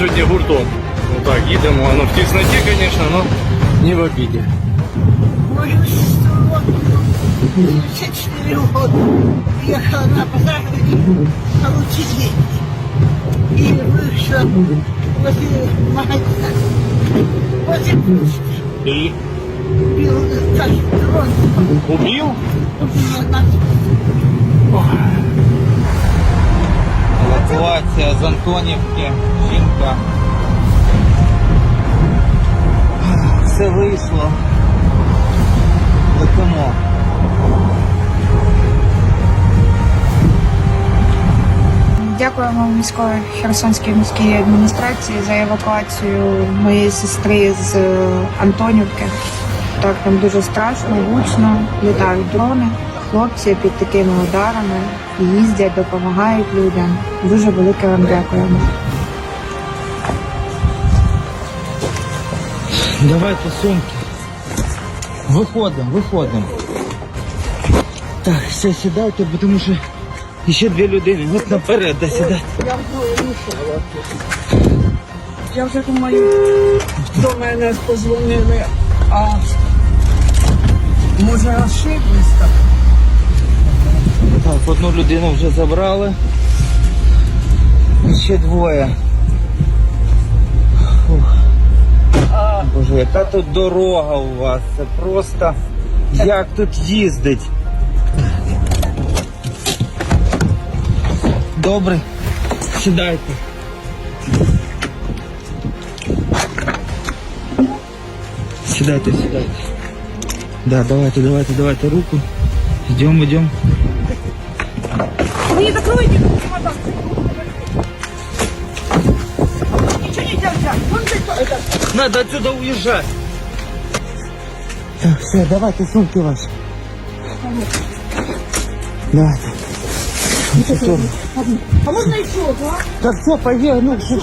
сьогодні гуртом. Отак, їдемо, воно в тісноті, звісно, але не в обіді. Мою сестру 54 года ехала на базар получить деньги. И вышла возле магазина. Возле почты. І Бил как дрон. убив? Убил нас. Евакуація з Антонівки, жінка. Все вийшло. Летимо. Дякуємо міської Херсонській міській адміністрації за евакуацію моєї сестри з е, Антонівки. Так там дуже страшно, гучно, літають дрони. Хлопці під такими ударами їздять, допомагають людям. Дуже велике вам дякуємо. Давайте сумки. Виходимо, виходимо. Так, все, сідайте, бо тому що ще дві людини. От наперед, да сідайте. Я вже думаю, до мене позвонили, а може ошиблись так? Одну людину вже забрали. І ще двоє. Боже, яка тут дорога у вас? Це просто як тут їздить. Добре, сідайте. Сідайте, сідайте. Да, давайте, давайте, давайте руку. Идем, идем. Не закрывайте чемодан. Ничего нельзя взять. Вон это, это, Надо отсюда уезжать. Так, все, давайте сумки ваши. Давайте. Всё. а можно еще, да? Так все, поехали. Ну, что-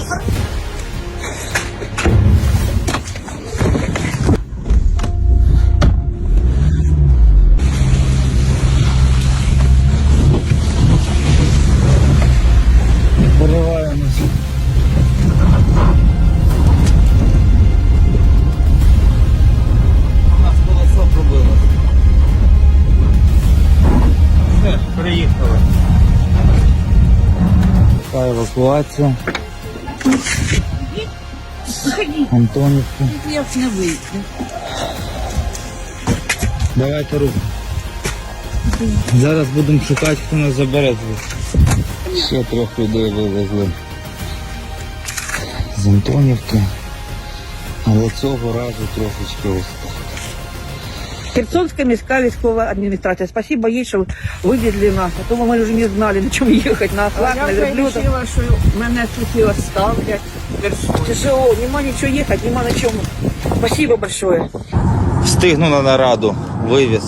Все, приїхали. Така евакуація. Антонівки. Я не выйду. Давайте руку. Зараз будемо шукати, хто нас забере звідси. Ще трьох людей вивезли з Антонівки. Але цього разу трошечки ось так. Херсонская міська військова адміністрація. Спасибо їй, що вивезли нас. А то ми вже не знали, на чому їхати, на Я ослах, на вже Я вирішила, що мене тут і оставлять. ТСО, нема нічого їхати, нема на чому. Спасибо большое. Встигну на нараду, вивіз.